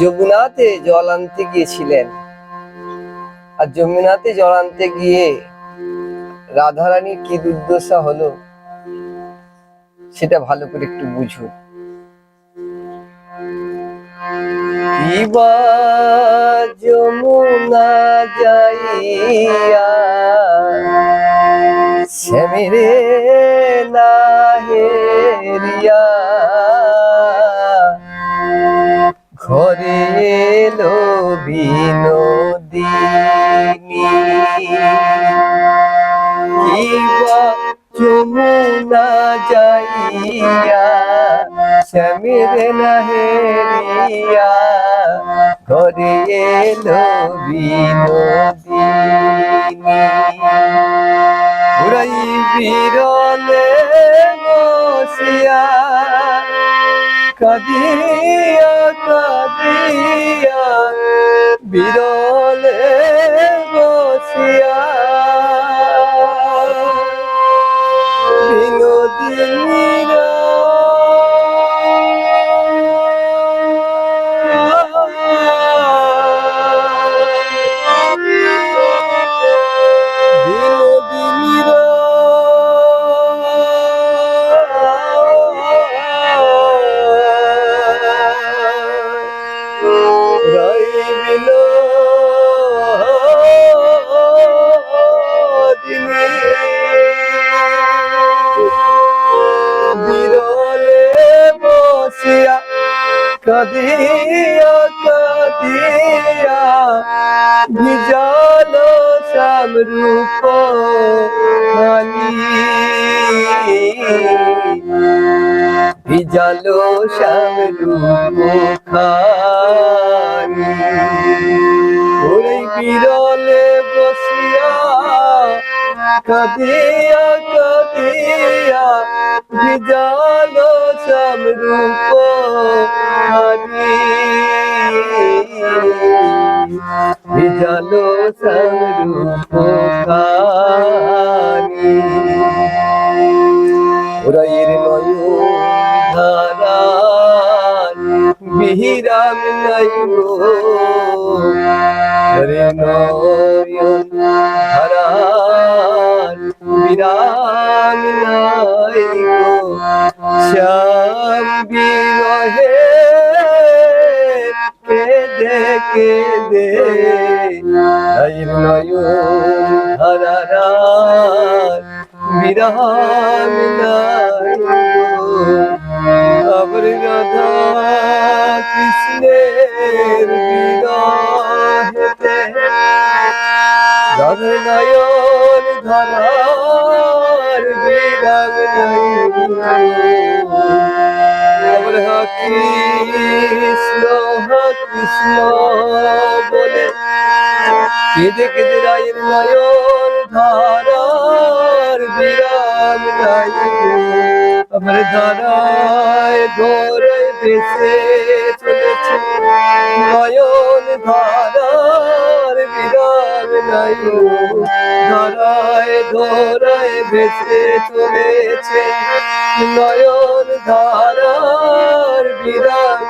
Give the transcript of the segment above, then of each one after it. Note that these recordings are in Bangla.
যমুনাতে জল আনতে গিয়েছিলেন। আর যমুনাতে জল আনতে গিয়ে রাধারানীর কি দুর্দশা হলো, সেটা ভালো করে একটু ইবা যমুনা যাইয়া শ্যামিরে না ঘরে এলো বিনোদিনী। কিবা যমুনা যাইয়া সমীর নহেরিয়া ঘরে বিনোদিনী। বিরলে বসিয়া কাদিয়া কাঁদিয়া বিরলে কদিয়া কদিয়া ভিজাল সমরূপ ভিজালো সমরূপ খানি ওই বিরলে বসিয়া কদিয়া কদিয়া ভিজালো সমরূপ খানি ভিজালো সমরূপ ওরাইয়ের নয় ধারান বিহিরাম গো রে বিরাম নাই কেদে নয়ন ধারান বিরাম আবার রাধা কৃষ্ণের বিরহেতে কৃষ্ণ কৃষ্ণ, বলে। কেঁদে কেঁদে রায়ের নয়ন ধারার বিরাম নাই আমার ধারায় ধরে ভেসে চলেছে নয়ন ধারার বিরাম ধরায় ধারায় বেঁচে চলেছে। নয়ন ধারার বিরাম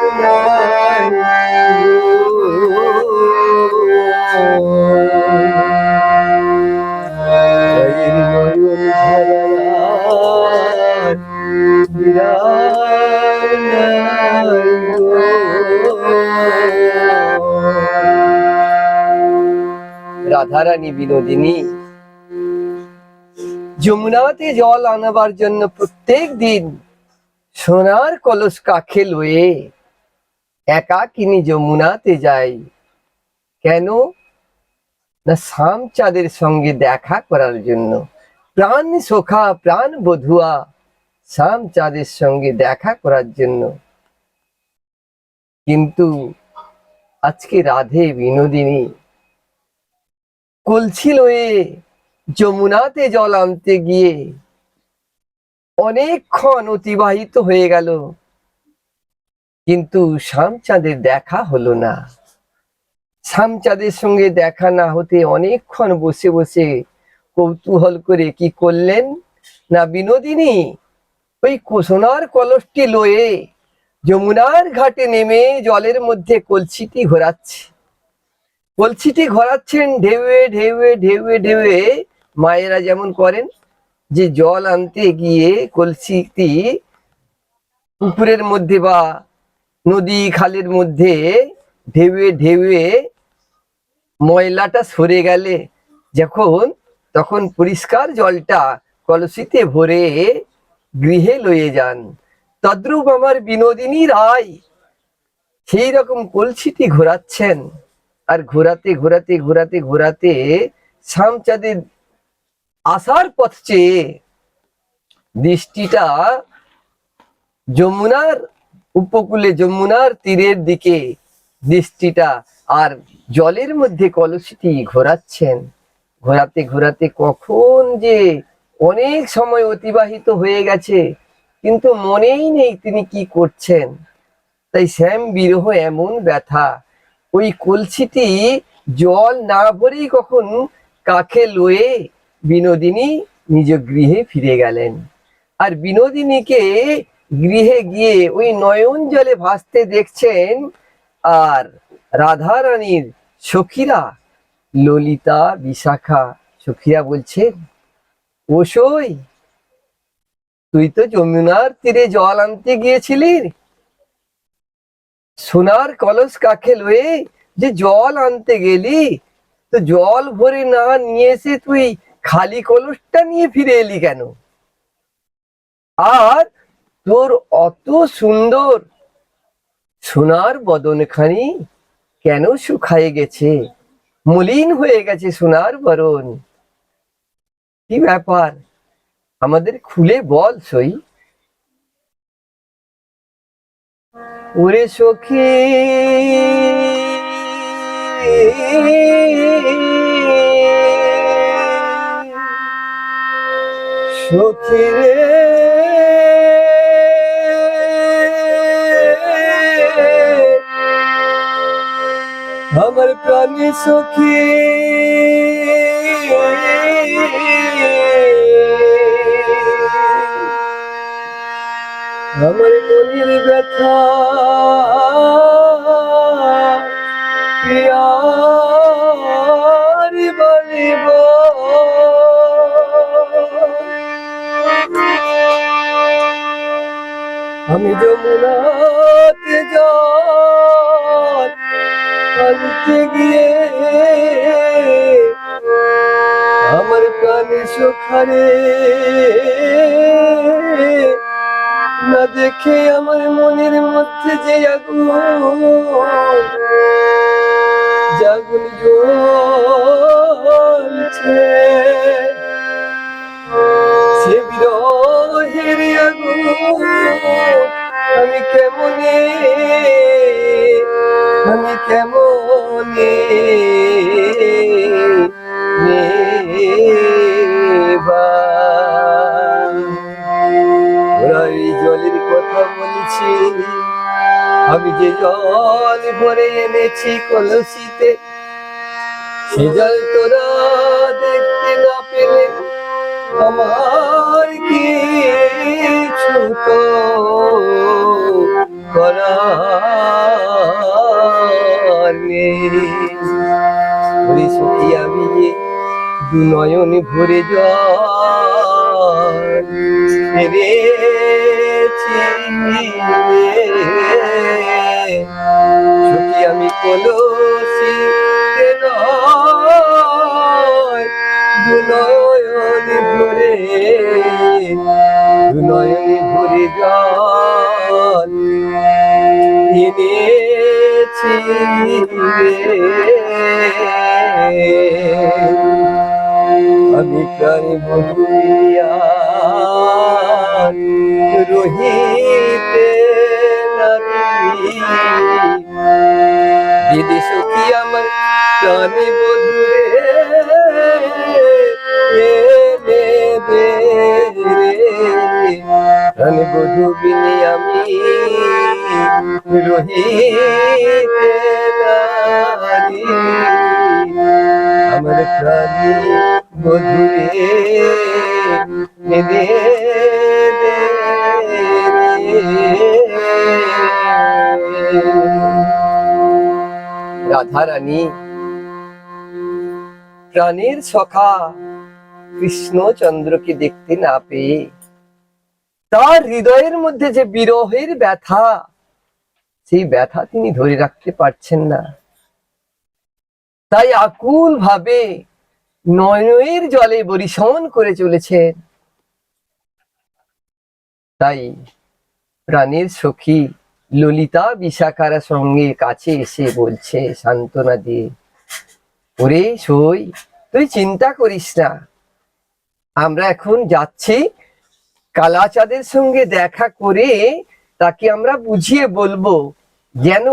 রাধারানী বিনোদিনী। যমুনাতে জল আনাবার জন্য প্রত্যেক দিন সোনার কলস কাখে লয়ে একাকিনী যমুনাতে যাই। কেন? না শাম চাঁদের সঙ্গে দেখা করার জন্য। প্রাণ সখা, প্রাণ বধুয়া শাম চাঁদের সঙ্গে দেখা করার জন্য। কিন্তু আজকে রাধে বিনোদিনী কলছি লয়ে যমুনাতে জল আনতে গিয়ে। অনেকক্ষণ অতিবাহিত হয়ে গেল। কিন্তু শ্যামচাঁদের দেখা হলো না। শ্যামচাঁদের সঙ্গে দেখা না হতে অনেকক্ষণ বসে বসে কৌতূহল করে কি করলেন না বিনোদিনী? ওই কোষণার কলসটি লয়ে যমুনার ঘাটে নেমে জলের মধ্যে কলসিটি ঘোরাচ্ছে। কলসিটি ঘোরাচ্ছেন ঢেউয়ে ঢেউয়ে ঢেউয়ে ঢেউয়ে মায়েরা যেমন করেন যে জল আনতে গিয়ে কলসিটি পুকুরের মধ্যে বা নদী খালের মধ্যে ঢেউয়ে ঢেউয়ে ময়লাটা সরে গেলে যখন, তখন পরিষ্কার জলটা কলসিতে ভরে গৃহে লয়ে যান। তদ্রূপ আমার বিনোদিনী রায় সেই রকম কলসিটি ঘোরাচ্ছেন আর ঘোরাতে ঘোরাতে ঘোরাতে ঘোরাতে শ্যামচাঁদের আসার পথ চেয়ে দৃষ্টিটা যমুনার উপকূলে, যমুনার তীরের দিকে দৃষ্টিটা আর জলের মধ্যে কলসিটি ঘোরাচ্ছেন। ঘোরাতে ঘোরাতে কখন যে অনেক সময় অতিবাহিত হয়ে গেছে, কিন্তু মনেই নেই তিনি কি করছেন। তাই শ্যাম বিরহ এমন ব্যথা ওই কলসিটি জল না ভরেই কখন কাকে লয়ে বিনোদিনী নিজ গৃহে ফিরে গেলেন। আর বিনোদিনীকে গৃহে গিয়ে ওই নয়ন জলে ভাসতে দেখছেন আর রাধা রানীর সখীরা, ললিতা, বিশাখা, সখীরা বলছেন ওসই, তুই তো যমুনার তীরে জল আনতে গিয়েছিলি সোনার কলস কাকে লয়ে যে জল আনতে গেলি, তো জল ভরে না নিয়ে এসে তুই খালি কলসটা নিয়ে ফিরে এলি কেন? আর তোর অত সুন্দর সোনার বদনখানি কেন শুকায়ে গেছে? মলিন হয়ে গেছে সোনার বরণ। কি ব্যাপার? আমাদের খুলে বল সই। ওরে সখী। সখী রে। আমার প্রাণী সখী। আমার মনের ব্যথা। প্রিয়ার বলিব। আমি যমুনাতে জল গিয়ে আমার প্রাণী সুখারে দেখে আমার মনের মধ্যে যে আগুন জাগুন জ্বলছে। সে বিরহের আগুন, আমি কেমনে আমি কেমনে কথা বলছি। আমি যে জল ভরে এনেছি কলসিতে, সে জল তোরা দেখতে না পেলে আমার কিছু তো করার সখী, আমি যে দু নয়ন ভরে জল পেরেছি সখী আমি কলসি নয় দু নয়ন ভরে দু নয়ন ভরে আমি প্রাণী রহিতে দিদি সুখী আমার প্রাণে বধুরে প্রাণে বধু বিনি আমি রহিতে আমার প্রাণী বধুরে দে রাধা প্রাণের সখা কৃষ্ণচন্দ্রকে দেখতে না পেয়ে, তার হৃদয়ের মধ্যে যে বিরহের ব্যথা, সেই ব্যথা তিনি ধরে রাখতে পারছেন না। তাই আকুল ভাবে নয়নের জলে বরিশন করে চলেছেন। তাই প্রাণের সখী। ললিতা বিশাখার সঙ্গে কাছে এসে বলছে, সান্ত্বনা দিয়ে, ওরে সই, তুই চিন্তা করিস না। আমরা এখন যাচ্ছি কালাচাঁদের সঙ্গে দেখা করে তাকে আমরা বুঝিয়ে বলব, যেন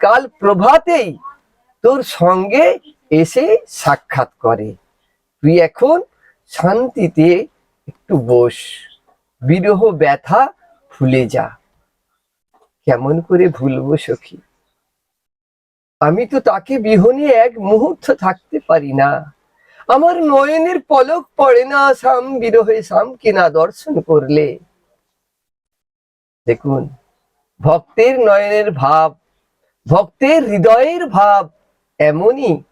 কাল প্রভাতেই তোর সঙ্গে এসে সাক্ষাৎ করে। তুই এখন শান্তিতে একটু বস। বিরহ ব্যথা ভুলে যা। কেমন করে ভুলবো সখী? আমি তো তাকে বিহনে এক মুহূর্ত থাকতে পারি না। আমার নয়নের পলক পড়ে না সাম বিরহে সাম কিনা দর্শন করলে। দেখুন, ভক্তের নয়নের ভাব, ভক্তের হৃদয়ের ভাব এমনই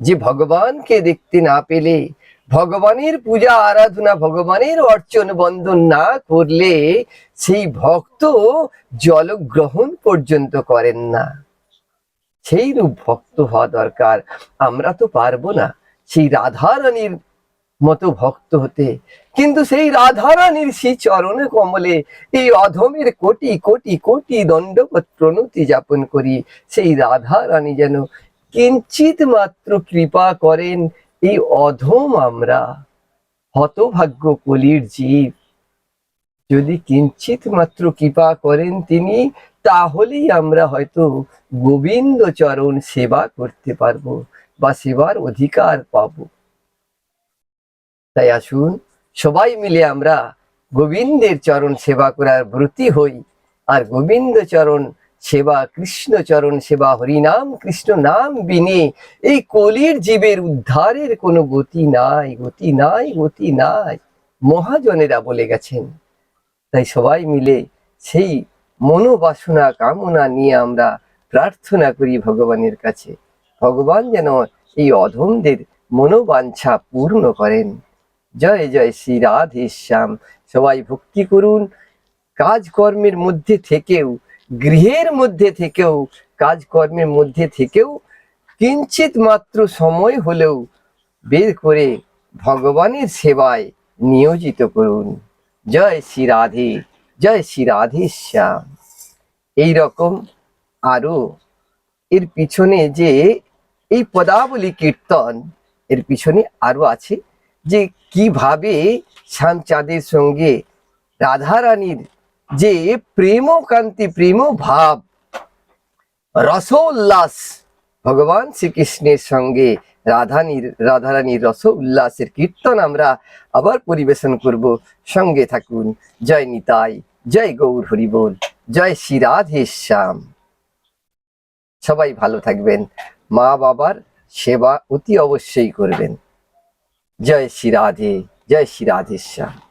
যে ভগবানকে দেখতে না পেলে ভগবানের পূজা, আরাধনা, ভগবানের অর্চন, বন্দন না করলে সেই ভক্ত জল গ্রহণ পর্যন্ত করেন না। সেই রূপ ভক্ত হওয়া দরকার। আমরা তো পারব না সেই রাধারানীর মতো ভক্ত হতে। কিন্তু সেই রাধারানীর সেই চরণে কমলে এই অধমের কোটি কোটি কোটি দণ্ডবত প্রণতি যাপন করি। সেই রাধারানী যেন কিঞ্চিত মাত্র কৃপা করেন এই অধম আমরা হতভাগ্য কলির জীব। যদি কিঞ্চিত মাত্র কৃপা করেন তিনি, তাহলেই আমরা হয়তো গোবিন্দ চরণ সেবা করতে পারব বা সেবার অধিকার পাব। তাই আসুন সবাই মিলে আমরা গোবিন্দের চরণ সেবা করার ব্রতী হই আর গোবিন্দ চরণ সেবা কৃষ্ণ চরণ সেবা, হরিনাম কৃষ্ণ নাম বিনে। এই কলির জীবের উদ্ধারের কোনো গতি নাই গতি নাই গতি নাই। মহাজনেরা বলে গেছেন। তাই সবাই মিলে সেই মনোবাসনা, কামনা নিয়ে আমরা প্রার্থনা করি ভগবানের কাছে। ভগবান যেন এই অধমদের মনোবাঞ্ছা পূর্ণ করেন। জয় জয় শ্রী রাধে শ্যাম। সবাই ভক্তি করুন। কাজকর্মের মধ্যে থেকেও গৃহের মধ্যে থেকেও, কাজকর্মের মধ্যে থেকেও কিঞ্চিত মাত্র সময় হলেও বের করে ভগবানের সেবায় নিয়োজিত করুন। জয় শ্রী রাধে, জয় শ্রী রাধে শ্যাম। এই রকম আরও এর পিছনে যে এই পদাবলী কীর্তন, এর পিছনে আরও আছে যে কীভাবে শ্যামচাঁদের সঙ্গে রাধারানীর যে প্রেম কান্তি, প্রেম ভাব, রসোল্লাস। ভগবান শ্রীকৃষ্ণের সঙ্গে রাধানীর, রাধারানীর রস উল্লাসের কীর্তন আমরা আবার পরিবেশন করব। সঙ্গে থাকুন। জয় নিতাই, জয় গৌর হরিবোল, জয় শ্রী রাধে শ্যাম। সবাই ভালো থাকবেন। মা বাবার সেবা অতি অবশ্যই করবেন। জয় শ্রী রাধে, জয় শ্রী রাধে শ্যাম।